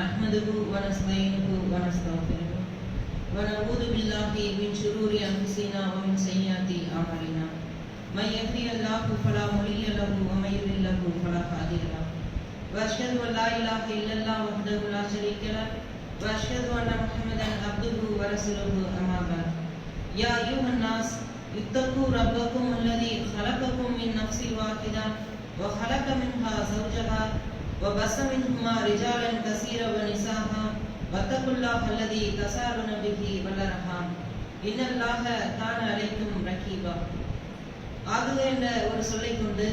نحمده ونستعينه ونستغفره. ونعوذ بالله من شرور أنفسنا ومن سيئات أعمالنا. من يهدي الله فلا مضل له ومن يضلل فلا هادي له. وأشهد أن لا إله إلا الله وحده لا شريك له. وأشهد أن محمدا عبده ورسوله أما بعد. يا أيها الناس اتقوا ربكم الذي خلقكم من نفس واحدة وخلق منها زوجها وبث منهما رجالا كثيرا ونساء واتقوا الله الذي تساءلون به والأرحام إن الله كان عليكم رقيبا ஆகுக என்ற ஒரு சொல்லை கொண்டு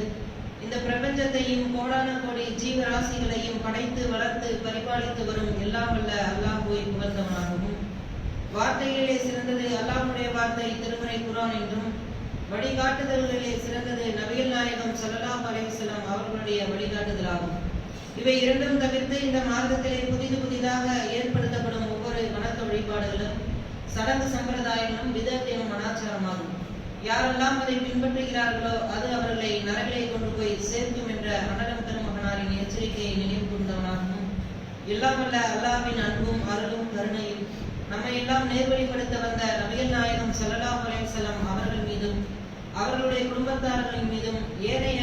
இந்த பிரபஞ்சத்தையும் கோடான கோடி ஜீவராசிகளையும் படைத்து வளர்த்து பரிபாலித்து வரும் எல்லாம் வல்ல அல்லாஹுவை புகழ்ந்தவனாகவும் வார்த்தைகளிலே சிறந்தது அல்லாஹ்வுடைய வார்த்தை திருமறை குரான் என்றும் வழிகாட்டுதல்களிலே சிறந்தது நபிகள் நாயகம் ஸல்லல்லாஹு அலைஹி வஸல்லம் அவர்களுடைய வழிகாட்டுதலாகும் இவை இரண்டும் தவிர்த்து இந்த மார்க்கத்திலே புதிது புதிதாக ஏற்படுத்தப்படும் ஒவ்வொரு வணக்க வழிபாடுகளும் சடங்கு சம்பிரதாயங்களும் விதத் எனும் அனாச்சாரமாகும் யாரெல்லாம் அதை பின்பற்றுகிறார்களோ அது அவர்களை நரகிலே கொண்டு போய் சேர்க்கும் என்ற அனலம் பெருமகனாரின் எச்சரிக்கையை நினைவு கூர்ந்தவனாகவும் எல்லாம் வல்ல அல்லாஹ்வின் அன்பும் அருளும் கருணையும் நம்மை எல்லாம் நேர்வழிப்படுத்த வந்த நபிகள் நாயகம் ஸல்லல்லாஹு அலைஹி அவர்கள் மீதும் அவர்களுடைய குடும்பத்தார்களின் மீதும் ஏனைய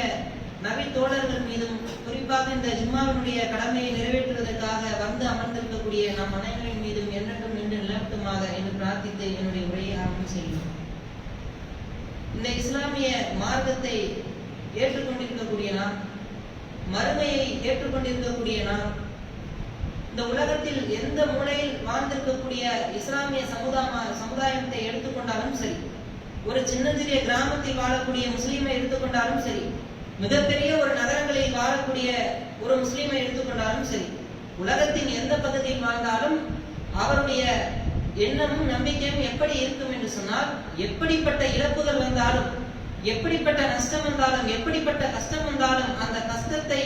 நபி தோழர்கள் மீதும் குறிப்பாக இந்த ஜும்மாவினுடைய கடமையை நிறைவேற்றுவதற்காக வந்து அமர்ந்திருக்கக்கூடிய நம் அனைவரின் மீதும் என்னட்டும் நின்று நிலவட்டுமாக என்று பிரார்த்தித்து என்னுடைய உரையை ஆரம்பம் செய்யும் இந்த இஸ்லாமிய மார்க்கத்தை ஏற்றுக்கொண்டிருக்கக்கூடிய நாம் மறுமையை ஏற்றுக்கொண்டிருக்கக்கூடிய நாம் இந்த உலகத்தில் எந்த மூலையில் வாழ்ந்திருக்கக்கூடிய இஸ்லாமிய சமுதாய சமுதாயத்தை எடுத்துக்கொண்டாலும் சரி ஒரு சின்னஞ்சிறிய கிராமத்தில் வாழக்கூடிய முஸ்லீமை எடுத்துக்கொண்டாலும் சரி மிகப்பெரிய ஒரு நகரங்களில் வாழக்கூடிய ஒரு முஸ்லீமை எடுத்துக்கொண்டாலும் சரி உலகத்தின் எந்த பகுதியில் வாழ்ந்தாலும் அவருடைய எண்ணமும் நம்பிக்கையும் எப்படி இருக்கும் என்று சொன்னால் எப்படிப்பட்ட இழப்புகள் வந்தாலும் எப்படிப்பட்ட நஷ்டம் வந்தாலும் எப்படிப்பட்ட கஷ்டம் வந்தாலும் அந்த கஷ்டத்தை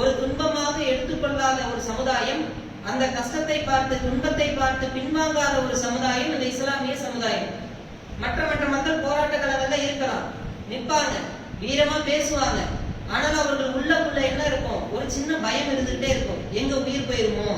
ஒரு துன்பமாக எடுத்துக்கொள்ளாத ஒரு சமுதாயம் அந்த கஷ்டத்தை பார்த்து துன்பத்தை பார்த்து பின்வாங்காத ஒரு சமுதாயம் இந்த இஸ்லாமிய சமுதாயம். மற்ற மற்ற மக்கள் போராட்ட களங்கள்ல இருக்கலாம். நிற்பாங்க. வீரமா பேசுவாங்க. ஆனால் அவர்கள் உள்ளக்குள்ள என்ன இருக்கும்? ஒரு சின்ன பயம் இருந்துகிட்டே இருக்கும். எங்க உயிர் போயிருமோ?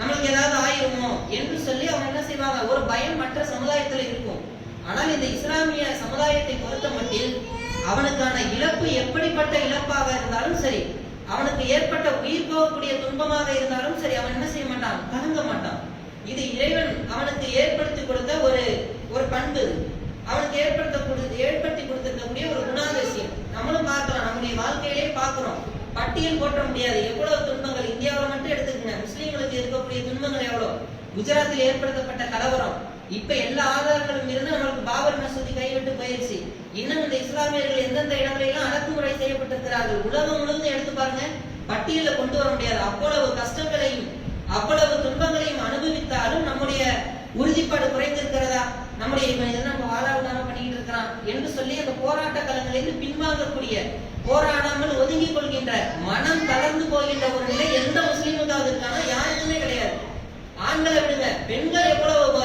நம்மளுக்கு ஏதாவது ஆயிருமோ? என்று சொல்லி அவங்க என்ன செய்வாங்க? ஒரு பயம் மற்ற சமுதாயத்துல இருக்கும். ஆனால் இந்த இஸ்லாமிய சமுதாயத்தை பொறுத்த மட்டில் அவனுக்கான இழப்பு எப்படிப்பட்ட இழப்பாக இருந்தாலும் சரி அவனுக்கு ஏற்பட்ட உயிர் போகக்கூடிய துன்பமாக இருந்தாலும் சரி அவன் என்ன செய்ய மாட்டான்? கலங்க மாட்டான். இது இறைவன் அவனுக்கு ஏற்படுத்தி கொடுத்த ஒரு ஒரு பண்பு. அவனுக்கு ஏற்படுத்த கொடு- ஏற்படுத்தி கொடுத்திருக்கக்கூடிய ஒரு குணாதிசயம். நம்மளும் பார்க்கலாம் நம்முடைய வாழ்க்கையிலே பார்க்கிறோம். பட்டியல் போட்ட முடியாது. எவ்வளவு துன்பங்கள் இந்தியாவில் மட்டும் எடுத்துக்கங்க. முஸ்லீம்களுக்கு இருக்கக்கூடிய துன்பங்கள் எவ்வளவு குஜராத்தில் ஏற்படுத்தப்பட்ட கலவரம். இப்ப எல்லா ஆதாரங்களும் இருந்து நம்மளுக்கு பாபர் மசூதி கைவிட்டு போயிடுச்சு இன்னும் இந்த இஸ்லாமியர்கள் எந்தெந்த இடங்களிலும் அடக்குமுறை செய்யப்பட்டிருக்கிறார்கள்? உலகம் முழுவதும் எடுத்து பாருங்க. பட்டியலில் கொண்டு வர முடியாது. அவ்வளவு கஷ்டங்களையும் அவ்வளவு துன்பங்களையும் அனுபவித்தாலும் நம்முடைய உறுதிப்பாடு குறைந்திருக்கிறதா நம்முடைய இவன் என்ன நம்ம வாழாவிடாம பண்ணிக்கிட்டு இருக்கிறான் என்று சொல்லி அந்த அதிலிருந்து பின்வாங்கக்கூடிய போராடாமல் ஒதுங்கிக் கொள்கின்ற மனம் தளர்ந்து போகின்ற ஒரு நிலை எந்த முஸ்லீமுக்காவது இருக்கானா யாருக்குமே கிடையாது. ஆண்களை விடுங்க. பெண்கள் எவ்வளவு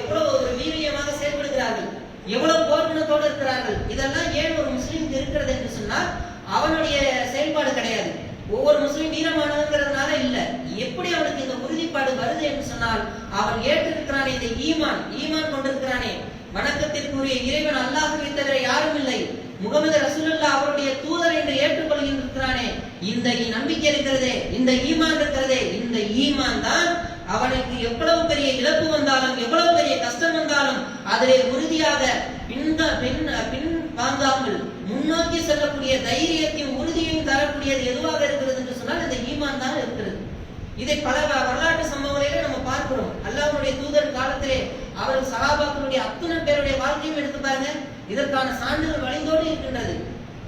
எவ்வளவு ஒரு வீரியமாக செயல்படுகிறார்கள். எவ்வளவு போர்க்குணத்தோடு இருக்கிறார்கள். இதெல்லாம் ஏன் ஒரு முஸ்லீமுக்கு இருக்கிறது என்று சொன்னால் அவனுடைய செயல்பாடு கிடையாது. ஒவ்வொரு முஸ்லீம் வீரமானவங்கிறதுனால இல்ல. எப்படி அவனுக்கு இந்த உறுதிப்பாடு வருது என்று சொன்னால் அவன் ஏற்றிருக்கிறானே இந்த ஈமான். ஈமான் கொண்டிருக்கிறானே. வணக்கத்திற்குரிய இறைவன் அல்லாஹுவை தவிர யாரும் இல்லை. முகமது ரசூலுல்லா அவருடைய தூதர் என்று ஏற்றுக்கொள்கின்றானே. இந்த நம்பிக்கை இருக்கிறதே இந்த ஈமான் இருக்கிறதே இந்த ஈமான் தான் அவனுக்கு எவ்வளவு பெரிய இழப்பு வந்தாலும் எவ்வளவு பெரிய கஷ்டம் வந்தாலும் அதிலே உறுதியாக பின் பின் பின் வாங்காமல் முன்னோக்கி செல்லக்கூடிய தைரியத்தையும் உறுதியையும் தரக்கூடியது எதுவாக இருக்கிறது என்று சொன்னால் இந்த ஈமான் தான் இருக்கிறது. இதை பல வரலாற்று சம்பவங்களிலே நம்ம பார்க்கிறோம். அல்லாஹனுடைய தூதர் காலத்திலே அவர் சகாபாக்களுடைய அத்துணை பேருடைய வாழ்க்கையும் எடுத்து பாருங்க. இதற்கான சான்றுகள் வழிந்தோடு இருக்கின்றது.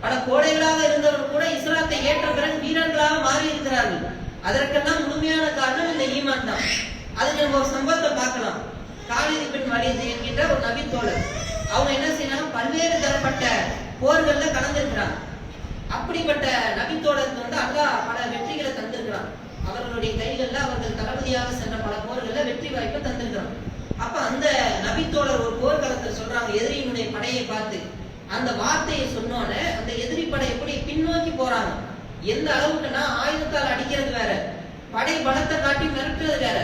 பல கோடைகளாக இருந்தவர்கள் கூட இஸ்லாத்தை ஏற்ற பிறகு வீரர்களாக மாறி இருக்கிறார்கள் அதற்கெல்லாம் முழுமையான காரணம் இந்த ஈமான் தான். அது நம்ம ஒரு சம்பவத்தை பார்க்கலாம். காலிதி பின் வலிது என்கின்ற ஒரு நபி தோழர் அவங்க என்ன செய்யறாங்க? பல்வேறு தரப்பட்ட போர்கள்ல கலந்திருக்கிறாங்க. அப்படிப்பட்ட நபி தோழருக்கு வந்து அல்லாஹ் பல வெற்றிகளை தந்திருக்கிறான். அவர்களுடைய கைகள்ல அவர்கள் தளபதியாக சென்ற பல போர்கள்ல வெற்றி வாய்ப்பை தந்திருக்கிறான். அப்ப அந்த நபித்தோழர் ஒரு போர்க்களத்தில் சொல்றாங்க எதிரியினுடைய படையை பார்த்து. அந்த வார்த்தையை சொன்னோன்னே அந்த எதிரி படை எப்படி பின்னோக்கி போறாங்க? எந்த அளவுக்குன்னா ஆயுதத்தால் அடிக்கிறது வேற படை பலத்தை காட்டி மிரட்டுறது வேற.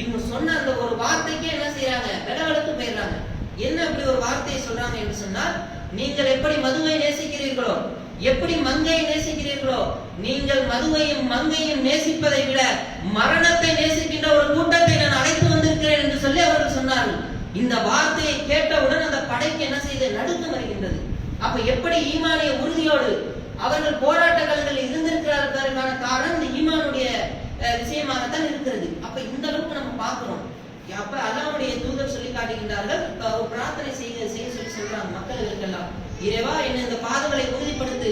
இவங்க சொன்ன அந்த ஒரு வார்த்தைக்கே என்ன செய்யறாங்க விலவெளுத்து போயிடுறாங்க. என்ன அப்படி ஒரு வார்த்தையை சொல்றாங்க என்று சொன்னால் நீங்கள் எப்படி மதுவை நேசிக்கிறீர்களோ எப்படி மங்கையை நேசிக்கிறீர்களோ நீங்கள் மதுவையும் மங்கையும் நேசிப்பதை விட மரணத்தை நேசிக்கின்ற ஒரு கூட்டத்தை சொல்லி அவர்கள் சொன்னார்கள். இந்த வார்த்தையை கேட்டவுடன் அந்த படைக்கு என்ன செய்து? நடுக்கம் வருகின்றது. அப்ப எப்படி ஈமானிய உறுதியோடு அவர்கள் போராட்ட களங்களில் இருந்திருக்கிறார்களுக்கான காரணம் இந்த ஈமானுடைய விஷயமாகத்தான் இருக்கிறது. அப்ப இந்த அளவுக்கு நம்ம பார்க்கிறோம். அப்ப அல்லாவுடைய தூதர் சொல்லி காட்டுகின்றார்கள் பிரார்த்தனை செய்ய செய்ய சொல்லி சொல்றாங்க மக்களுக்கெல்லாம். இறைவா என்ன இந்த பாதங்களை உறுதிப்படுத்து.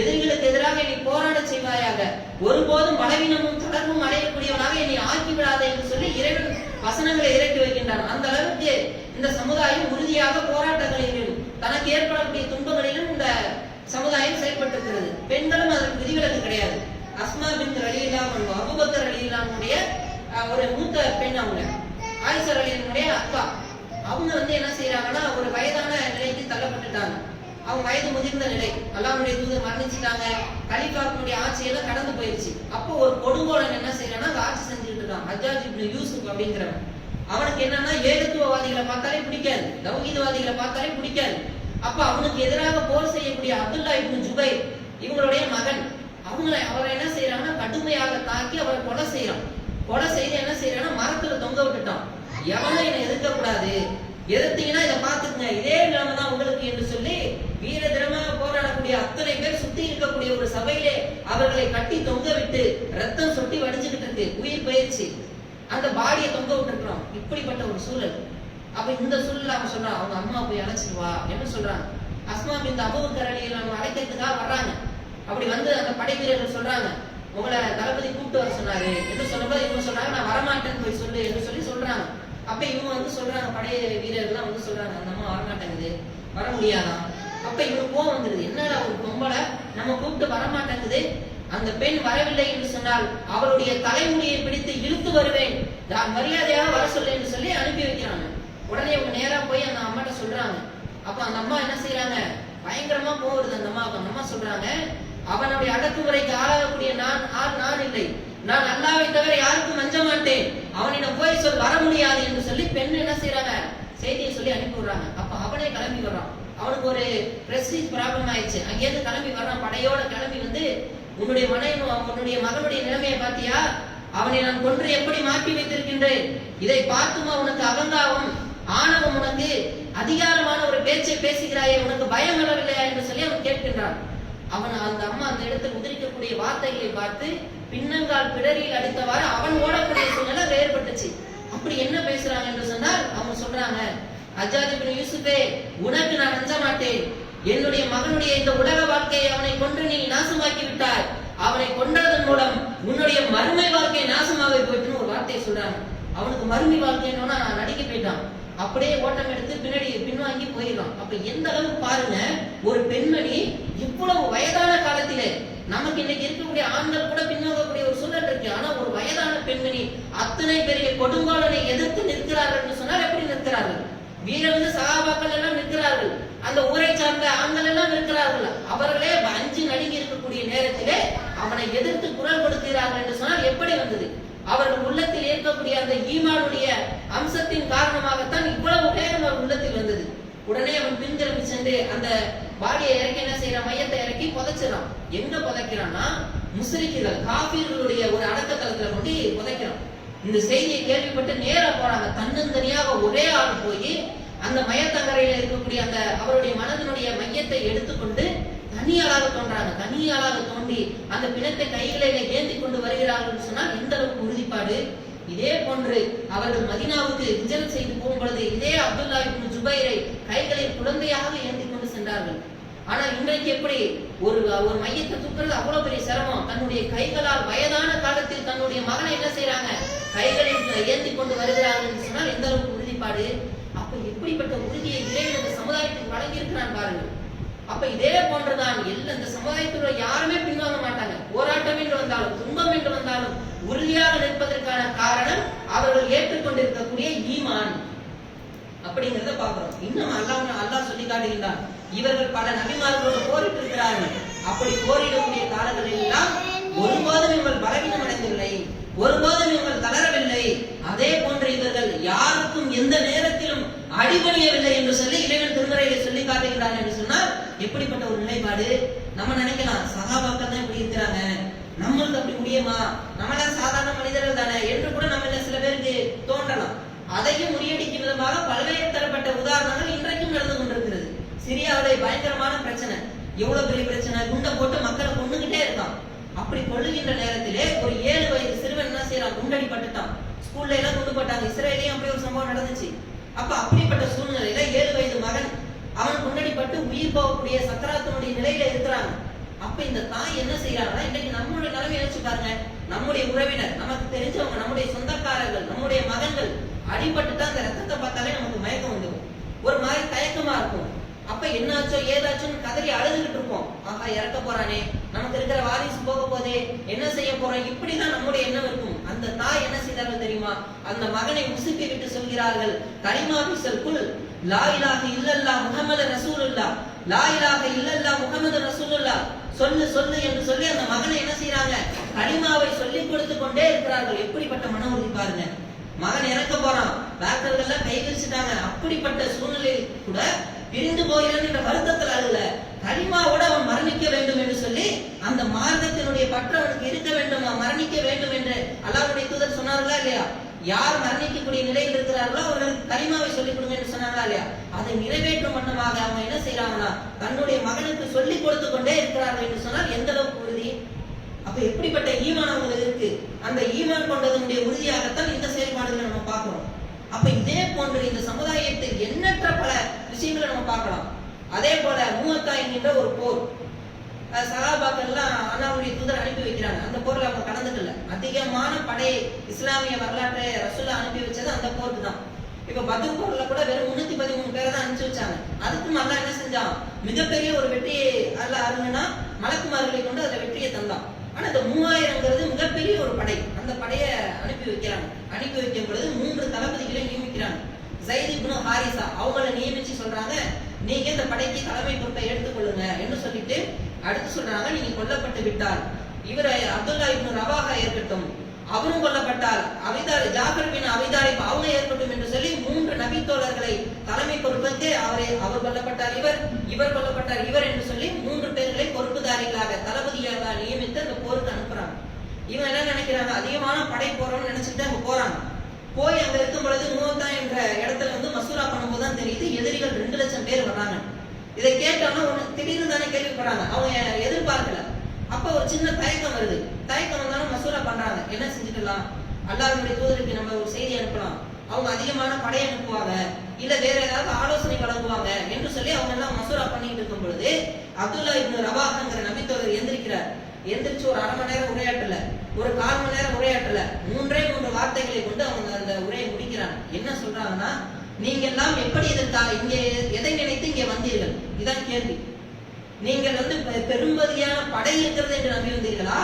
எதிரிகளுக்கு எதிராக என்னை போராட செய்வாயாக. ஒருபோதும் பலவீனமும் தளர்வும் அடையக்கூடியவனாக என்னை ஆக்கிவிடாத என்று சொல்லி இறைவன் வசனங்களை இறக்கி வைக்கின்றான் அந்த அளவுக்கு இந்த சமுதாயம் உறுதியாக போராட்டங்களிலும் தனக்கு ஏற்படக்கூடிய துன்பங்களிலும் இந்த சமுதாயம் செயல்பட்டிருக்கிறது. பெண்களும் அதற்கு விதிவிலக்கு கிடையாது. அஸ்மா பின் ரலீலா அபுபக்கர் ரலீலானுடைய ஒரு மூத்த பெண் அவங்க. ஆயிஷா ரலீலனுடைய அக்கா அவங்க வந்து என்ன செய்யறாங்கன்னா ஒரு வயதான நிலைக்கு தள்ளப்பட்டுட்டாங்க. அவங்க வயது முதிர்ந்த நிலை. அல்லாவுடைய தூதர் மரணிச்சுட்டாங்க. கலிஃபாவுடைய ஆட்சியெல்லாம் கடந்து போயிருச்சு. அப்போ ஒரு கொடுங்கோலன் என்ன செய்யறான்னா ஆட்சி செஞ்சு தான். ஹஜாஜ் இப்னு யூசுப் அப்படிங்கிறவன். அவனுக்கு என்னன்னா ஏகத்துவவாதிகளை பார்த்தாலே பிடிக்காது. தௌஹீதவாதிகளை பார்த்தாலே பிடிக்காது. அப்ப அவனுக்கு எதிராக போர் செய்யக்கூடிய அப்துல்லா இப்னு ஜுபைர் இவங்களுடைய மகன் அவங்களை அவரை என்ன செய்யறாங்கன்னா கடுமையாக தாக்கி அவரை கொலை செய்யறான் கொலை செய்து என்ன செய்யறான்னா மரத்துல தொங்க விட்டுட்டான். எவனும் என்னை எதிர்க்க கூடாது எதிர்த்தீங்கன்னா இதை பார்த்துக்குங்க. இதே நிலைமை தான் உங்களுக்கு என்று சொல்லி வீர தினமாக போராடக்கூடிய அத்தனை பேர் சுத்தி இருக்கக்கூடிய ஒரு சபையிலே அவர்களை கட்டி தொங்க விட்டு ரத்தம் சொட்டி வடிஞ்சுக்கிட்டு இருக்கு உயிர் பயிற்சி அந்த பாடியை தொங்க விட்டுருக்கிறோம். இப்படிப்பட்ட ஒரு சூழல். அப்ப இந்த சூழல் அவன் சொல்றான் அவங்க அம்மா போய் அழைச்சிருவா என்ன சொல்றாங்க. அஸ்மா இந்த அபுபக்கர் கரணியில் அவங்க அழைக்கிறதுக்காக வர்றாங்க. அப்படி வந்து அந்த படை வீரர்கள் சொல்றாங்க உங்களை தளபதி கூப்பிட்டு வர சொன்னாரு. என்று சொன்னபோது இவங்க சொன்னாங்க நான் வரமாட்டேன்னு போய் சொல்லு என்று சொல்லி சொல்றாங்க. அப்ப இவங்க வந்து சொல்றாங்க படை வீரர்கள்லாம் வந்து சொல்றாங்க அந்த அம்மா வரமாட்டேங்குது. வர முடியாதான் அப்ப இவனுக்கு கோவம் வந்துருது. என்னடா ஒரு பொம்பளை நம்ம கூப்பிட்டு வரமாட்டேங்குது. அந்த பெண் வரவில்லை என்று சொன்னால் அவருடைய தலைமுடியை பிடித்து இழுத்து வருவேன். நான் மரியாதையாக வர சொல்ல என்று சொல்லி அனுப்பி வைக்கிறாங்க. உடனே அவங்க நேரா போய் அந்த அம்மாட்ட சொல்றாங்க. அப்ப அந்த அம்மா என்ன செய்யறாங்க பயங்கரமா போகுது அந்த அம்மாவுக்கு. அந்த அம்மா சொல்றாங்க அவனுடைய அடக்குமுறைக்கு ஆளாகக்கூடிய நான் ஆள் நான் இல்லை. நான் அல்லாவை தவிர யாருக்கும் மஞ்ச மாட்டேன். அவனிடம் போய் சொல் வர முடியாது என்று சொல்லி பெண் என்ன செய்யறாங்க செய்தியை சொல்லி அனுப்பி விடுறாங்க. அப்ப அவனே கிளம்பி வர்றான். அவனுக்கு ஒரு பிரஸ்டீஜ் ப்ராப்ளம் ஆயிடுச்சு. அங்கேயிருந்து கிளம்பி வர்றான். படையோட கிளம்பி வந்து உன்னுடைய மனைவி உன்னுடைய மகனுடைய நிலைமையை பார்த்தியா? அவனை நான் கொன்று எப்படி மாற்றி வைத்திருக்கின்றேன்? இதை பார்த்துமா உனக்கு அகங்காவம் ஆணவம் உனக்கு அதிகாரமான ஒரு பேச்சை பேசுகிறாயே உனக்கு பயம் வரவில்லையா என்று சொல்லி அவன் கேட்கின்றான். அவன் அந்த அம்மா அந்த இடத்தில் உதிரிக்கக்கூடிய வார்த்தைகளை பார்த்து பின்னங்கால் பிடரியில் அடித்தவாறு அவன் ஓடக்கூடிய சூழ்நிலை வேறுபட்டுச்சு. அப்படி என்ன பேசுறாங்க என்று சொன்னால் அவங்க சொல்றாங்க அஜாஜ் யூசுஃபே உனக்கு நான் அஞ்ச மாட்டேன் என்னுடைய மகனுடைய இந்த உலக வாழ்க்கையை அவனை கொன்று நீ நாசமாக்கி விட்டாய் அவனை கொண்டதன் மூலம் உன்னுடைய மறுமை வாழ்க்கை நாசமாக போயிட்டுன்னு ஒரு வார்த்தையை சொல்றாங்க. அவனுக்கு மறுமை வாழ்க்கைன்னா நான் நடிக்க போயிட்டான். அப்படியே ஓட்டம் எடுத்து பின்னாடி பின்வாங்கி போயிடலாம் அப்ப எந்த அளவுக்கு பாருங்க ஒரு பெண்மணி இவ்வளவு வயதான காலத்திலே நமக்கு இன்னைக்கு இருக்கக்கூடிய ஆண்கள் கூட பின்வாங்கக்கூடிய ஒரு சூழல் இருக்கு. ஆனா ஒரு வயதான பெண்மணி அத்தனை பெரிய கொடுங்காலனை எதிர்த்து நிற்கிறார்கள் சொன்னால் எப்படி நிற்கிறார்கள்? வீரர்கள் சகாபாக்கள் எல்லாம் நிற்கிறார்கள். அந்த ஊரை சார்ந்த ஆண்கள் எல்லாம் இருக்கிறார்கள் அவர்களே அஞ்சு நடுங்கி இருக்கக்கூடிய நேரத்திலே அவனை எதிர்த்து குரல் கொடுக்கிறார்கள் என்று சொன்னால் எப்படி வந்தது? அவர்கள் உள்ளத்தில் இருக்கக்கூடிய அந்த ஈமானுடைய அம்சத்தின் காரணமாகத்தான் இவ்வளவு வேகம் அவர் உள்ளத்தில் வந்தது. உடனே அவன் பின்திரும்பி சென்று அந்த பாடியை இறக்கி என்ன செய்யறான் மையத்தை இறக்கி புதைச்சிடறான். எங்க புதைக்கிறான்னா முஸ்லிக்குகள் காபீர்களுடைய ஒரு அடக்கத்தலத்துல கொண்டு புதைக்கிறான் இந்த செய்தியை கேள்விப்பட்டு நேரா போறாங்க தன்னந்தனியாக ஒரே ஆள் போய் அந்த மயத்தங்கரையில இருக்கக்கூடிய அந்த அவருடைய மனதினுடைய மையத்தை எடுத்துக்கொண்டு தனியாளாக தோன்றாங்க. தனியாளாக தோண்டி அந்த பிணத்தை கைகளிலே ஏந்தி கொண்டு வருகிறார்கள் சொன்னால் எந்த அளவுக்கு உறுதிப்பாடு? இதே போன்று அவர்கள் மதினாவுக்கு விஜயம் செய்து போகும் பொழுது இதே அப்துல்லா இப்னு ஜுபைரை கைகளில் குழந்தையாக ஏந்தி கொண்டு சென்றார்கள். ஆனா இன்றைக்கு எப்படி ஒரு ஒரு மையத்தை தூக்குறது அவ்வளவு பெரிய சிரமம். தன்னுடைய கைகளால் வயதான காலத்தில் தன்னுடைய மகனை என்ன செய்யறாங்க கைகளில் ஏந்தி கொண்டு வருகிறார்கள் என்று சொன்னால் எந்த அளவுக்கு உறுதிப்பாடு? அப்ப எப்படிப்பட்ட உறுதியை இறைவன் அந்த சமுதாயத்துக்கு வழங்கி இருக்கிறான் பாருங்கள் அப்ப இதே போன்றதான் எல்லா இந்த சமுதாயத்துல யாருமே பின்வாங்க மாட்டாங்க. போராட்டம் என்று வந்தாலும் துன்பம் என்று வந்தாலும் உறுதியாக நிற்பதற்கான காரணம் அவர்கள் ஏற்றுக்கொண்டிருக்கக்கூடிய ஈமான். அப்படிங்கிறத பாக்குறோம் இன்னும் அல்லாஹ் அல்லாஹ் சொல்லி காட்டுகின்றான். இவர்கள் பல நபிமார்களோடு போரிட்டு இருக்கிறார்கள் அப்படி போரிடக்கூடிய காலங்களில் எல்லாம் பலவீனம் அடைந்தவில்லை ஒருபோதும் இவர்கள் தளரவில்லை. அதே போன்று இவர்கள் யாருக்கும் எந்த நேரத்திலும் அடிபணியவில்லை என்று சொல்லி இறைவன் திருமறையில சொல்லி காட்டுகிறார் என்று சொன்னால் எப்படிப்பட்ட ஒரு நிலைப்பாடு? நம்ம நினைக்கலாம் சகாபாக்கள் தான் இப்படி இருக்கிறாங்க. நம்மளுக்கு அப்படி முடியுமா? நம்மளாம் சாதாரண மனிதர்கள் தானே என்று கூட நம்ம சில பேருக்கு தோன்றலாம். அதையும் முறியடிக்கும் விதமாக பல்வேறு தரப்பட்ட உதாரணங்கள் இன்றைக்கும் நடந்து கொண்டிருக்கிறது. சிரியாவுடைய பயங்கரமான பிரச்சனை. எவ்வளவு பெரிய பிரச்சனை? குண்டை போட்டு மக்களை கொண்டுகிட்டே இருக்கான். அப்படி கொள்ளுகின்ற நேரத்திலே ஒரு ஏழு வயது சிறுவன் என்ன செய்யறான் குண்டடிப்பட்டுட்டான் ஸ்கூல்ல எல்லாம் கொண்டு போட்டாங்க இஸ்ரேலையும் அப்படி ஒரு சம்பவம் நடந்துச்சு. அப்ப அப்படிப்பட்ட சூழ்நிலையில ஏழு வயது மகன் அவன் குண்டடிப்பட்டு உயிர் போகக்கூடிய சக்கராத்தனுடைய நிலையில இருக்கிறாங்க. அப்ப இந்த தாய் என்ன செய்யறாங்கன்னா இன்னைக்கு நம்மளுடைய நிலைமை யோசிச்சு பாருங்க. நம்முடைய உறவினர் நமக்கு தெரிஞ்சவங்க நம்முடைய சொந்தக்காரர்கள் நம்முடைய மகன்கள் அடிபட்டுட்டா அந்த ரத்தத்தை பார்த்தாலே நமக்கு மயக்கம் வந்துடும். ஒரு மாதிரி தயக்கமா இருக்கும். அப்ப என்னாச்சோ ஏதாச்சும் கதறி அழுதுகிட்டு இருப்போம். ஆஹா இறக்க போறானே. நமக்கு இருக்கிற வாரிசு போக போதே என்ன செய்ய போறோம்? இப்படிதான் நம்முடைய எண்ணம் இருக்கும். அந்த தாய் என்ன செய்தார்கள் தெரியுமா? அந்த மகனை உசுப்பி விட்டு சொல்கிறார்கள் கரிமா பிசல் லா இல்லல்லா முகமது ரசூலுல்லா லா இல்லல்லா முகமது ரசூலுல்லா சொல்லு சொல்லு என்று சொல்லி அந்த மகனை என்ன செய்யறாங்க கரிமாவை சொல்லி கொடுத்து கொண்டே இருக்கிறார்கள். எப்படிப்பட்ட மன உறுதி பாருங்க. மகன் இறக்க போறான். டாக்டர்கள் எல்லாம் கை அப்படிப்பட்ட சூழ்நிலையில் கூட பிரிந்து போகிறேன் என்ற வருத்தத்தில் அல்ல. கலிமாவோட அவன் மரணிக்க வேண்டும் என்று சொல்லி அந்த மார்க்கத்தினுடைய பற்று அவனுக்கு இருக்க வேண்டும் அவன் மரணிக்க வேண்டும் என்று அல்லாவுடைய தூதர் சொன்னார்களா இல்லையா? யார் மரணிக்கக்கூடிய நிலையில் இருக்கிறார்களோ அவர்களுக்கு தனிமாவை சொல்லிக் கொடுங்க என்று சொன்னாங்களா இல்லையா? அதை நிறைவேற்றும் வண்ணமாக அவங்க என்ன செய்யறாங்கன்னா தன்னுடைய மகனுக்கு சொல்லிக் கொடுத்து கொண்டே இருக்கிறார்கள் என்று சொன்னால் எந்த அளவுக்கு உறுதி? அப்ப எப்படிப்பட்ட ஈமான் அவங்களுக்கு இருக்கு? அந்த ஈமான் கொண்டதனுடைய உறுதியாகத்தான் இந்த செயல்பாடுகளை நம்ம பார்க்கிறோம். அப்ப இதே போன்று இந்த சமுதாயத்தில் எண்ணற்ற பல பார்க்கலாம். அதே போல மூவத்தா என்கின்ற ஒரு போர். சகாபாக்கள்லாம் சகாபாக்கள் எல்லாம் அண்ணாவுடைய தூதர் அனுப்பி வைக்கிறாங்க. அந்த போர்ல அவங்க கலந்துக்கல. அதிகமான படை இஸ்லாமிய வரலாற்றை ரசூலா அனுப்பி வச்சது அந்த போருக்கு தான். இப்ப பத்ர் போர்ல கூட வெறும் முன்னூத்தி பதிமூணு பேரை தான் அனுப்பிச்சு வச்சாங்க. அதுக்கும் அல்லாஹ் என்ன செஞ்சான்? மிகப்பெரிய ஒரு வெற்றியை அல்லாஹ் அருணுனா மலக்குமார்களை கொண்டு அதுல வெற்றியை தந்தான். ஆனா இந்த மூவாயிரங்கிறது மிகப்பெரிய ஒரு படை. அந்த படையை அனுப்பி வைக்கிறாங்க. அனுப்பி வைக்கும் பொழுது மூன்று தளபதிகளை நியமிக்கிறாங்க. ஜைத் இப்னு ஹாரிசா அவங்கள நியமிச்சு சொல்றாங்க நீங்க இந்த படைக்கு தலைமை பொறுப்பை எடுத்துக்கொள்ளுங்க என்று சொல்லிட்டு அடுத்து சொல்றாங்க நீங்க கொல்லப்பட்டு விட்டார் இவர் அப்துல்லா இப்னு ரவாக ஏற்கட்டும். அவரும் கொல்லப்பட்டார். அவிதாரி ஜாஃபர் பின் அவிதாரி அவங்க ஏற்பட்டும் என்று சொல்லி மூன்று நபி தோழர்களை தலைமை பொறுப்புக்கு அவரை அவர் கொல்லப்பட்டார் இவர் இவர் கொல்லப்பட்டார் இவர் என்று சொல்லி மூன்று பேர்களை பொறுப்புதாரிகளாக தளபதியாக நியமித்து அந்த போருக்கு அனுப்புறாங்க. இவன் என்ன நினைக்கிறாங்க அதிகமான படை போறோம்னு நினைச்சிட்டு அங்க போறாங்க. போய் அங்க இருக்கும் பொழுது மூவத்தா என்ற இடத்துல வந்து மசூரா பண்ணும்போது தான் தெரியுது எதிரிகள் ரெண்டு லட்சம் பேர் வர்றாங்க. இதை கேட்டோம்னா உனக்கு திடீர்னு தானே கேள்விப்படுறாங்க. அவங்க எதிர்பார்க்கல. அப்ப ஒரு சின்ன தயக்கம் வருது. தயக்கம் வந்தாலும் மசூரா பண்றாங்க. என்ன செஞ்சுக்கலாம்? அல்லாஹ்வுடைய தூதருக்கு நம்ம ஒரு செய்தி அனுப்பலாம். அவங்க அதிகமான படை அனுப்புவாங்க. இல்ல வேற ஏதாவது ஆலோசனை வழங்குவாங்க என்று சொல்லி அவங்க எல்லாம் மசூரா பண்ணிட்டு இருக்கும் பொழுது அப்துல்லா இப்னு ரவாஹங்கிற நபித்தோழர் எந்திரிக்கிறார். எந்திரிச்சு ஒரு அரை மணி நேரம் உரையாற்றல. ஒரு கால் மணி நேரம் உரையாற்றல. மூன்றே மூன்று வார்த்தைகளை கொண்டு அவங்க என்ன சொல்றாங்கன்னா நீங்க எல்லாம் எப்படி இதற்காக இங்கே எதை நினைத்து இங்கே வந்தீர்கள்? இதான் கேள்வி. நீங்கள் வந்து பெ- பெரும்பதியான படை இருக்கிறது என்று நம்பி வந்தீர்களா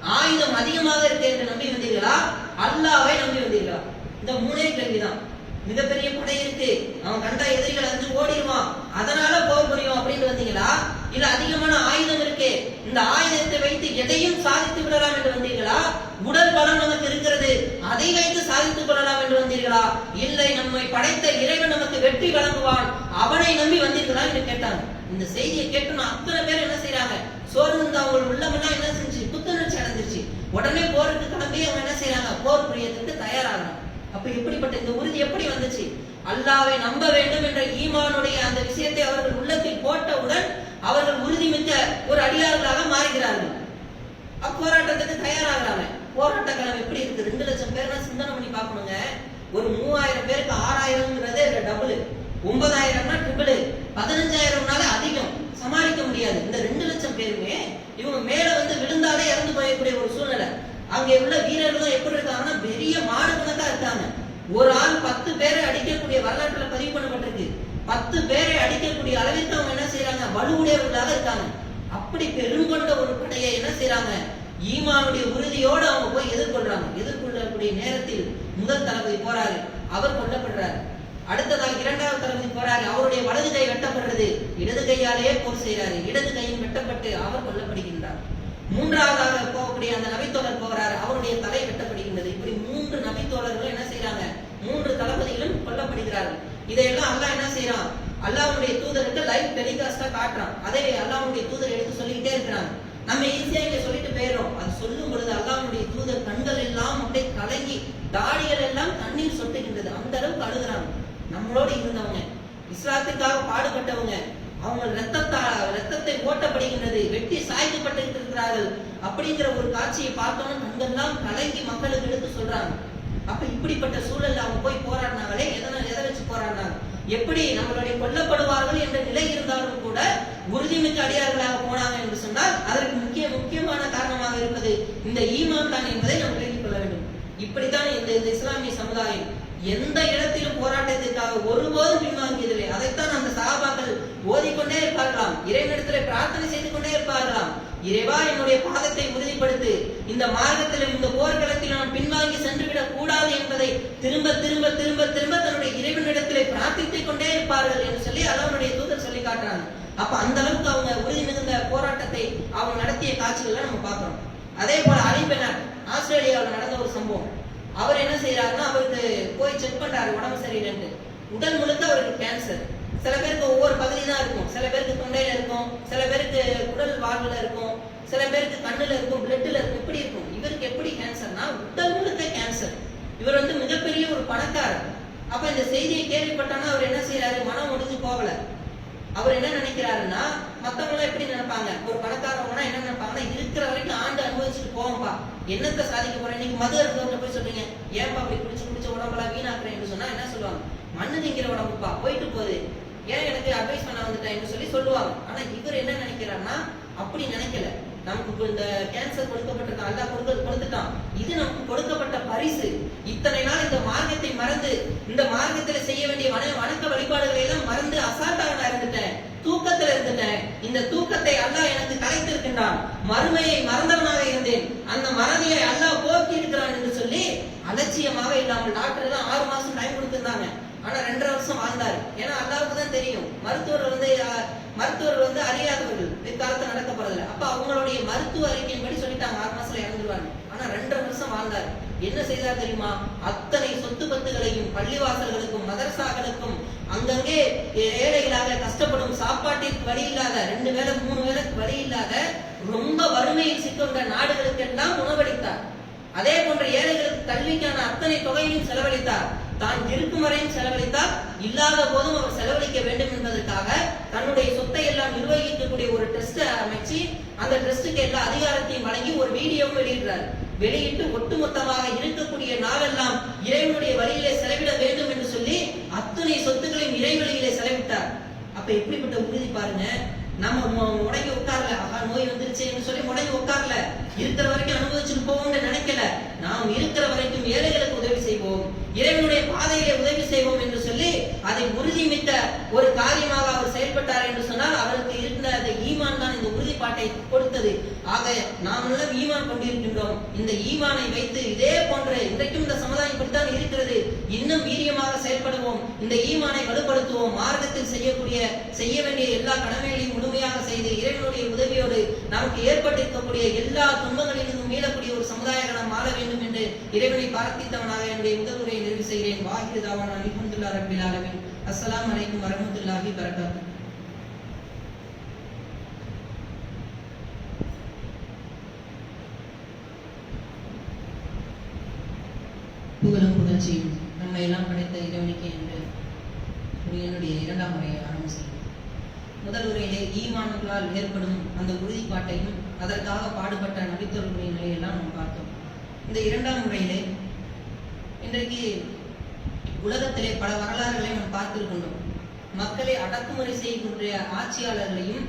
ஆயுதம் அதிகமாக இருக்கு என்று நம்பி வந்தீர்களா அல்லாவை நம்பி வந்தீர்களா இந்த மூணே கேள்விதான். மிகப்பெரிய படை இருக்கு. அவன் கண்டா எதிரிகள் அஞ்சு ஓடிடுவான். அதனால போர் புரியும் அப்படின்னு வந்தீங்களா? இல்ல அதிகமான ஆயுதம் இருக்கு. இந்த ஆயுதத்தை வைத்து எதையும் சாதித்து விடலாம் என்று வந்தீர்களா? உடல் பலம் நமக்கு இருக்கிறது. அதை வைத்து சாதித்துக் கொள்ளலாம் என்று வந்தீர்களா? இல்லை நம்மை படைத்த இறைவன் நமக்கு வெற்றி வழங்குவான். அவனை நம்பி வந்தீர்களா என்று கேட்டாங்க இந்த செய்தியை கேட்டோம்னா அத்தனை பேர் என்ன செய்யறாங்க சோர்ந்து அவங்க உள்ளமெல்லாம் என்ன செஞ்சு புத்துணர்ச்சி அடைஞ்சிருச்சு. உடனே போருக்கு கிளம்பி அவங்க என்ன செய்யறாங்க போர் புரியத்துக்கு தயாராகிறாங்க. அப்ப இப்படிப்பட்ட இந்த உறுதி எப்படி வந்துச்சு? அல்லாவை நம்ப வேண்டும் என்ற ஈமானுடைய அந்த விஷயத்தை அவர்கள் உள்ளத்தில் போட்டவுடன் அவர்கள் உறுதிமிக்க ஒரு அடியார்களாக மாறுகிறார்கள். அப்போராட்டத்துக்கு தயாராகிறாங்க. போராட்ட களம் எப்படி இருக்கு? ரெண்டு லட்சம் பேர்னா சிந்தனை பண்ணி பார்க்கணுங்க. ஒரு மூவாயிரம் பேருக்கு ஆறாயிரம்ங்கிறதே டபுள் ஒன்பதாயிரம்னா ட்ரிபிள் பதினஞ்சாயிரம்னால அதிகம். சமாளிக்க முடியாது. இந்த ரெண்டு லட்சம் பேருமே இவங்க மேல வந்து விழுந்தாலே இறந்து போயக்கூடிய ஒரு சூழ்நிலை. அங்கே உள்ள வீரர்களும் எப்படி இருக்காங்கன்னா பெரிய மாடு கணக்கா இருக்காங்க. ஒரு ஆள் பத்து பேரை அடிக்கக்கூடிய வரலாற்றுல பதிவு பண்ணப்பட்டிருக்கு. பத்து பேரை அடிக்கக்கூடிய அளவிற்கு அவங்க என்ன செய்யறாங்க வலுவுடையவர்களாக இருக்காங்க. அப்படி பெருங்கொண்ட ஒரு படையை என்ன செய்யறாங்க ஈமானுடைய உறுதியோடு அவங்க போய் எதிர்கொள்றாங்க. எதிர்கொள்ளக்கூடிய நேரத்தில் முதல் தளபதி போறாரு அவர் கொல்லப்படுறாரு. அடுத்ததாக இரண்டாவது தளபதி போறாரு அவருடைய வலது கை வெட்டப்படுறது. இடது கையாலேயே போர் செய்யறாரு இடது கையும் வெட்டப்பட்டு அவர் கொல்லப்படுகின்றார். மூன்றாவதாக போகக்கூடிய அந்த நபித்தோழர் போகிறார். அவருடைய தலை வெட்டப்படுகின்றது. இப்படி மூன்று நபித்தோழர்கள் என்ன செய்யறாங்க மூன்று தளபதிகளும் கொல்லப்படுகிறார்கள். இதையெல்லாம் அல்லாஹ் என்ன செய்யறான் அல்லாவுடைய தூதருக்கு லைவ் டெலிகாஸ்டா காட்டுறான். அதை அல்லாவுடைய தூதர் எடுத்து சொல்லிக்கிட்டே இருக்கிறாங்க நம்ம ஈஸியா இங்க சொல்லிட்டு போயிடுறோம். அது சொல்லும் பொழுது அல்லாவுடைய தூதர் கண்கள் எல்லாம் அப்படியே கலங்கி தாடிகள் எல்லாம் தண்ணீர் சொட்டுகின்றது. அந்த அளவுக்கு அழுகிறாங்க. நம்மளோடு இருந்தவங்க இஸ்லாத்துக்காக பாடுபட்டவங்க அவங்க ரத்தத்தா ரத்தத்தை ஓட்டப்படுகின்றது வெட்டி சாய்க்கப்பட்டு இருக்கிறார்கள் அப்படிங்கிற ஒரு காட்சியை பார்த்தோம்னா கண்கள்லாம் கலங்கி மக்களுக்கு எடுத்து சொல்றாங்க. அப்ப இப்படிப்பட்ட சூழல்ல அவங்க போய் போராடினாங்களே? எதனால் எதை வச்சு போராடினாங்க? எப்படி நம்மளுடைய கொல்லப்படுவார்கள் என்ற நிலை இருந்தாலும் கூட உறுதிமிக்க அடியார்களாக போனாங்க என்று சொன்னால் அதற்கு முக்கிய முக்கியமான காரணமாக இருப்பது இந்த ஈமான் தான் என்பதை நாம் விளங்கிக் கொள்ள வேண்டும். இப்படித்தான் இந்த இந்த இஸ்லாமிய சமுதாயம் எந்த இடத்திலும் போராட்டத்திற்காக ஒருபோதும் பின்வாங்கியதில்லை. அதைத்தான் அந்த சாபாக்கள் ஓதிக்கொண்டே இருப்பார்களாம். இறைவனிடத்திலே பிரார்த்தனை செய்து கொண்டே இருப்பார்களாம். இறைவா என்னுடைய பாதத்தை உறுதிப்படுத்து. இந்த மார்க்கத்திலும் இந்த போர்க்களத்தில் நான் பின்வாங்கி சென்றுவிடக் கூடாது என்பதை திரும்ப திரும்ப திரும்ப திரும்ப தன்னுடைய இறைவனிடத்திலே பிரார்த்தித்துக் கொண்டே இருப்பார்கள் என்று சொல்லி அல்லாஹ்வுடைய தூதர் சொல்லி காட்டுறாங்க. அப்ப அந்த அளவுக்கு அவங்க உறுதி மிகுந்த போராட்டத்தை அவங்க நடத்திய காட்சிகளை நம்ம பார்க்கிறோம் அதே போல அலிபெனாட் ஆஸ்திரேலியாவில் நடந்த ஒரு சம்பவம். அவர் என்ன செய்யறாருன்னா அவருக்கு போய் செக் பண்றாரு உடம்பு சரியில்லைன்னு உடல் முழுக்க அவருக்கு கேன்சர் சில பேருக்கு ஒவ்வொரு பகுதி தான் இருக்கும். சில பேருக்கு தொண்டையில இருக்கும் சில பேருக்கு குடல் வாழ்வுல இருக்கும் சில பேருக்கு கண்ணுல இருக்கும் பிளட்ல இருக்கும் இப்படி இருக்கும். இவருக்கு எப்படி கேன்சர்னா உடல் முழுக்க கேன்சர் இவர் வந்து மிகப்பெரிய ஒரு பணக்காரர். அப்ப இந்த செய்தியை கேள்விப்பட்டானா அவர் என்ன செய்யறாரு மனம் முடிஞ்சு போகல. அவர் என்ன நினைக்கிறாருன்னா மத்தவங்க எல்லாம் எப்படி நினைப்பாங்க? ஒரு பணக்காரவங்கன்னா என்ன நினைப்பாங்கன்னா இருக்கிற வரைக்கும் ஆண்டு அனுபவிச்சுட்டு போவோம்பா என்னத்தை சாதிக்க போறேன்? இன்னைக்கு மது இருக்கிறவங்க போய் சொல்றீங்க. ஏன்பா அப்படி குடிச்சு குடிச்ச உடம்பெல்லாம் வீணாக்குறேன்னு சொன்னா என்ன சொல்லுவாங்க? மண்ணு நீங்கிற உடம்புப்பா போயிட்டு போகுது ஏன் எனக்கு அட்வைஸ் பண்ண வந்துட்டேன்னு சொல்லி சொல்லுவாங்க. ஆனா இவர் என்ன நினைக்கிறாருன்னா அப்படி நினைக்கல. நமக்கு இந்த கேன்சர் கொடுக்கப்பட்டிருக்கான் அல்லா கொடுக்க கொடுத்துட்டான். இது நமக்கு கொடுக்கப்பட்ட பரிசு. இத்தனை நாள் இந்த மார்க்கத்தை மறந்து இந்த மார்க்கத்துல செய்ய வேண்டிய வணக்க வழிபாடுகளை எல்லாம் மறந்து அசால்ட்டாக தூக்கத்துல இருந்துட்டேன் இந்த தூக்கத்தை அல்லாஹ் எனக்கு கலைத்திருக்கின்றான் மறுமையை மறந்தவனாக இருந்தேன். அந்த மறதியை அல்லாஹ் போக்கி இருக்கிறான் என்று சொல்லி அலட்சியமாக இல்லாமல் டாக்டர் எல்லாம் ஆறு மாசம் டைம் கொடுத்திருந்தாங்க. ஆனா ரெண்டரை வருஷம் வாழ்ந்தாரு. ஏன்னா அல்லாவுக்கு தான் தெரியும். மருத்துவர் வந்து அஹ், மருத்துவர் வந்து அறியாதவர்கள். பிற்காலத்தில் நடக்க போறதில்ல அப்ப அவங்களுடைய மருத்துவ அறிக்கையின்படி சொல்லிட்டாங்க. ஆறு மாசத்துல இறந்துருவாங்க. ஆனா ரெண்டரை வருஷம் வாழ்ந்தாரு. என்ன செய்தார் தெரியுமா? அத்தனை சொத்து பத்துகளையும் பள்ளிவாசல்களுக்கும் மதரசாக்களுக்கும் அங்கங்கே ஏழைகளாக கஷ்டப்படும் சாப்பாட்டிற்கு வழி இல்லாத ரெண்டு வேலை மூணு வேலைக்கு வழி இல்லாத ரொம்ப வறுமையில் சிக்கின்ற நாடுகளுக்கெல்லாம் உணவளித்தார். அதே போன்ற ஏழைகளுக்கு கல்விக்கான அத்தனை தொகையையும் செலவழித்தார். தான் இருக்கும் வரையும் செலவழித்தார். இல்லாத போதும் அவர் செலவழிக்க வேண்டும் என்பதற்காக தன்னுடைய சொத்தை எல்லாம் நிர்வகிக்கக்கூடிய ஒரு ட்ரஸ்ட் அமைச்சு அந்த ட்ரஸ்டுக்கு எல்லா அதிகாரத்தையும் வழங்கி ஒரு வீடியோவும் வெளியிடுறார். வெளியிட்டு ஒட்டுமொத்தமாக இருக்கக்கூடிய நாளெல்லாம் இறைவனுடைய வழியிலே செலவிட வேண்டும் என்று சொல்லி அத்தனை சொத்துக்களையும் இறைவழியிலே செலவிட்டார். அப்ப எப்படிப்பட்ட உறுதி பாருங்க. நம்ம மு- முடங்கி உட்காரல. ஆஹா நோய் வந்துருச்சேன்னு சொல்லி முடங்கி உட்காரல. இருக்கிற வரைக்கும் அனுபவிச்சுட்டு போவோம்னு நினைக்கல. நாம் இருக்கிற வரைக்கும் ஏழைகளுக்கு உதவி செய்வோம். இறைவனுடைய பாதையிலே உதவி செய்வோம் என்று சொல்லி அதை உறுதிமித்த ஒரு காரியமாக அவர் செயல்பட்டார் என்று சொன்னால் அவருக்கு இருந்த அந்த ஈமான் வெளிப்பாட்டை கொடுத்தது. ஆக நாம் எல்லாம் ஈமான் கொண்டிருக்கின்றோம். இந்த ஈமானை வைத்து இதே போன்ற இன்றைக்கும் இந்த சமுதாயம் இப்படித்தான் இருக்கிறது. இன்னும் வீரியமாக செயல்படுவோம். இந்த ஈமானை வலுப்படுத்துவோம். மார்க்கத்தில் செய்யக்கூடிய செய்ய வேண்டிய எல்லா கடமைகளையும் முழுமையாக செய்து இறைவனுடைய உதவியோடு நமக்கு ஏற்பட்டிருக்கக்கூடிய எல்லா துன்பங்களிலிருந்தும் மீளக்கூடிய ஒரு சமுதாயம் நாம் வாழ வேண்டும் என்று இறைவனை பிரார்த்தித்தவனாக என்னுடைய முதல் உரையை நிறைவு செய்கிறேன். வாஹிரு தாவான். அலிஹம்துல்லா அஸ்லாம் வலைக்கும் வரமத்துல்லாஹி அலைக்கும் புகழும் புகழ்ச்சியும் நம்மை எல்லாம் படைத்த இறைவனுக்கு என்று என்னுடைய இரண்டாம் முறையை ஆரம்பம் செய்யும் முதல் உரையிலே ஈமான்களால் ஏற்படும் அந்த உறுதிப்பாட்டையும் அதற்காக பாடுபட்ட நபித்தொழில்முறை நிலையெல்லாம் நாம் பார்த்தோம். இந்த இரண்டாம் முறையிலே இன்றைக்கு உலகத்திலே பல வரலாறுகளை நாம் பார்த்திருக்கின்றோம். மக்களை அடக்குமுறை செய்யக்கூடிய ஆட்சியாளர்களையும்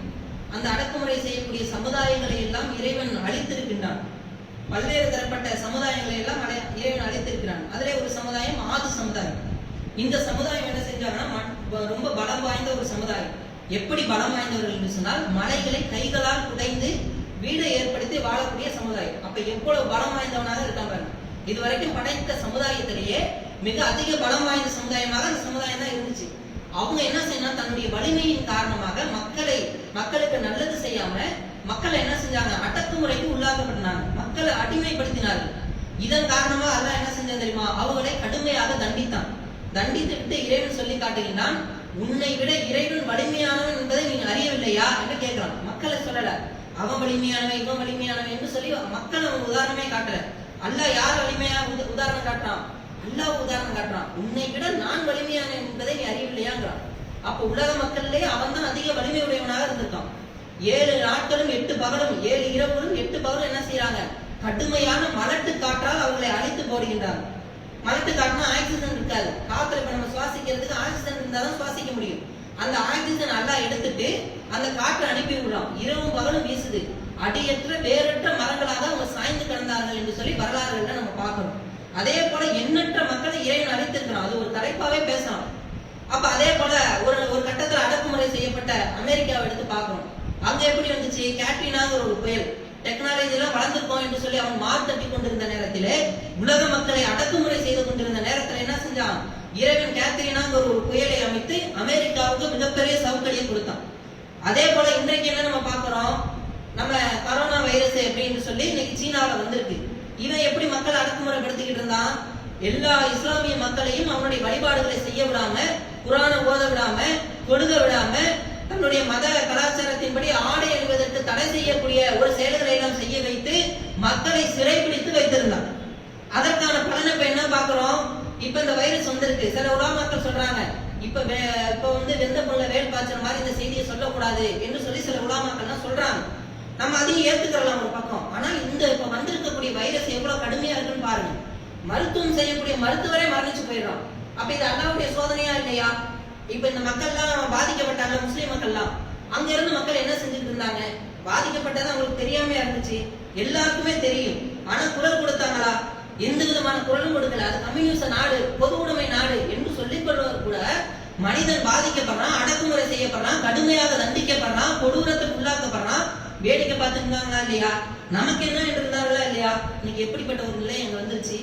அந்த அடக்குமுறை செய்யக்கூடிய சமுதாயங்களை எல்லாம் இறைவன் அழித்திருக்கின்றான். பல்வேறு தரப்பட்ட சமுதாயங்களை எல்லாம் அடை- இறைவன் அழைத்திருக்கிறான். அதிலே ஒரு சமுதாயம் ஆதி சமுதாயம். இந்த சமுதாயம் என்ன செஞ்சாங்கன்னா ரொம்ப பலம் வாய்ந்த ஒரு சமுதாயம். எப்படி பலம் வாய்ந்தவர்கள் என்று சொன்னால் மலைகளை கைகளால் குடைந்து வீடை ஏற்படுத்தி வாழக்கூடிய சமுதாயம். அப்ப எவ்வளவு பலம் வாய்ந்தவனாக இருக்கான் பாருங்க. இதுவரைக்கும் படைத்த சமுதாயத்திலேயே மிக அதிக பலம் வாய்ந்த சமுதாயமாக அந்த சமுதாயம் தான் இருந்துச்சு. அவங்க என்ன செய்யணும் தன்னுடைய வலிமையின் காரணமாக மக்களை மக்களுக்கு நல்லது செய்யாம மக்களை என்ன செஞ்சாங்க? அடக்குமுறைக்கு உள்ளாக்கப்பட்டாங்க. மக்களை அடிமைப்படுத்தினார்கள் இதன் காரணமா அல்லாஹ் என்ன செஞ்சான் தெரியுமா? அவர்களை கடுமையாக தண்டித்தான். தண்டித்து விட்டு இறைவன் சொல்லி காட்டுகின்றான் உன்னை விட இறைவன் வலிமையானவன் என்பதை நீங்க அறியவில்லையா? என்று கேட்கிறான். மக்களை சொல்லல. அவன் வலிமையானவன் இவன் வலிமையானவன் என்று சொல்லி மக்கள் அவன் உதாரணமே காட்டல. அல்லாஹ் யார் வலிமையா உதாரணம் காட்டுறான்? அல்லாஹ் உதாரணம் காட்டுறான். உன்னை விட நான் வலிமையானவன் என்பதை நீ அறியவில்லையாங்கிறான். அப்ப உலக மக்கள்லயே அவன் தான் அதிக வலிமை உடையவனாக இருந்திருக்கான். ஏழு நாட்களும் எட்டு பகலும் ஏழு இரவுகளும் எட்டு பகலும் என்ன செய்யறாங்க கடுமையான மலட்டு காற்றால் அவர்களை அழித்து போடுகின்றார் மலட்டு காற்றுனா ஆக்சிஜன் இருக்காது. காத்துல இப்ப நம்ம சுவாசிக்கிறதுக்கு ஆக்சிஜன் இருந்தாதான் சுவாசிக்க முடியும். அந்த ஆக்சிஜன் நல்லா எடுத்துட்டு அந்த காற்றை அனுப்பி விடுறோம். இரவும் பகலும் வீசுது. அடியற்ற வேறற்ற மரங்களாக அவங்க சாய்ந்து கிடந்தார்கள் என்று சொல்லி வரலாறுகள்ல நம்ம பார்க்கணும். அதே போல எண்ணற்ற மக்களை இறைவன் அழைத்திருக்கிறான். அது ஒரு தலைப்பாவே பேசலாம். அப்ப அதே போல ஒரு ஒரு கட்டத்துல அடக்குமுறை செய்யப்பட்ட அமெரிக்காவை எடுத்து பார்க்கணும். அங்க எப்படி வந்துச்சு? கேட்ரினாங்கிற ஒரு புயல். டெக்னாலஜி எல்லாம் வளர்ந்துருக்கோம் என்று சொல்லி அவன் மாறு தட்டி கொண்டிருந்த நேரத்திலே உலக மக்களை அடக்குமுறை செய்து கொண்டிருந்த நேரத்துல என்ன செஞ்சான்? இறைவன் கேத்ரினாங்கிற ஒரு புயலை அமைத்து அமெரிக்காவுக்கு மிகப்பெரிய சவுக்கடியை கொடுத்தான். அதே போல இன்றைக்கு என்ன நம்ம பாக்குறோம் நம்ம கரோனா வைரஸ் அப்படின்னு சொல்லி இன்னைக்கு சீனாவில் வந்திருக்கு. இவன் எப்படி மக்கள் அடக்குமுறைப்படுத்திக்கிட்டு இருந்தான்? எல்லா இஸ்லாமிய மக்களையும் அவனுடைய வழிபாடுகளை செய்ய விடாம குரானை ஓத விடாம கொடுக்க விடாம தன்னுடைய மத கலாச்சாரத்தின்படி ஆடை அணிவதற்கு தடை செய்யக்கூடிய ஒரு செயல்களை எல்லாம் செய்ய வைத்து மக்களை சிறைபிடித்து வைத்திருந்தார். அதற்கான பலனை இப்ப என்ன பாக்குறோம் இப்ப இந்த வைரஸ் வந்திருக்கு. சில உலமாக்கள் சொல்றாங்க இப்ப இப்ப வந்து வெந்த புள்ள வேல் பாய்ச்சல் மாதிரி இந்த செய்தியை சொல்லக்கூடாது என்று சொல்லி சில உலமாக்கள்லாம் சொல்றாங்க. நம்ம அதையும் ஏத்துக்கலாம் ஒரு பக்கம். ஆனா இந்த இப்ப வந்திருக்கக்கூடிய வைரஸ் எவ்வளவு கடுமையா இருக்குன்னு பாருங்க. மருத்துவம் செய்யக்கூடிய மருத்துவரே மரணிச்சு போயிடுறோம் அப்ப இது அல்லாவுடைய சோதனையா இல்லையா? இப்ப இந்த மக்கள்லாம் பாதிக்கப்பட்டாங்க முஸ்லீம் அங்க இருந்து மக்கள் என்ன செஞ்சுட்டு இருந்தாங்க? பாதிக்கப்பட்டது அவங்களுக்கு தெரியாம இருந்துச்சு. எல்லாருக்குமே தெரியும். ஆனா குரல் கொடுத்தாங்களா? எந்த விதமான குரலும் கொடுக்கல. அது கம்யூனிச நாடு பொது உடைமை நாடு என்று சொல்லிக் கொள்வது கூட மனிதன் பாதிக்கப்படுறான் அடக்குமுறை செய்யப்படுறான் கடுமையாக தண்டிக்கப்படுறான் கொடூரத்துக்கு உள்ளாக்கப்படுறான் வேடிக்கை பார்த்துருந்தாங்களா இல்லையா? நமக்கு என்ன இருந்தாங்களா இல்லையா? இன்னைக்கு எப்படிப்பட்ட ஒரு நிலை அங்க வந்துருச்சு.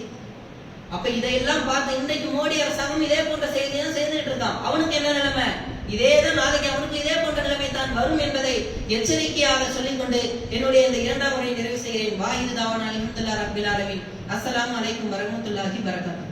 அப்ப இதையெல்லாம் பார்த்து இன்றைக்கு மோடி அரசாங்கம் இதே போன்ற செய்தியை தான் செய்துட்டு இருக்கான். அவனுக்கு என்ன நிலைமை? இதேதான் நாளைக்கு அவனுக்கு இதே போன்ற நிலைமை தான் வரும் என்பதை எச்சரிக்கையாக சொல்லிக்கொண்டு என்னுடைய இந்த இரண்டாம் முறையை நிறைவு செய்கிறேன். வாஹிது தாவான் அலிமுத்துல்லா ரபில் ஆலமீன். அஸ்ஸலாமு அலைக்கும் வரமத்துல்லாஹி வரகாத்து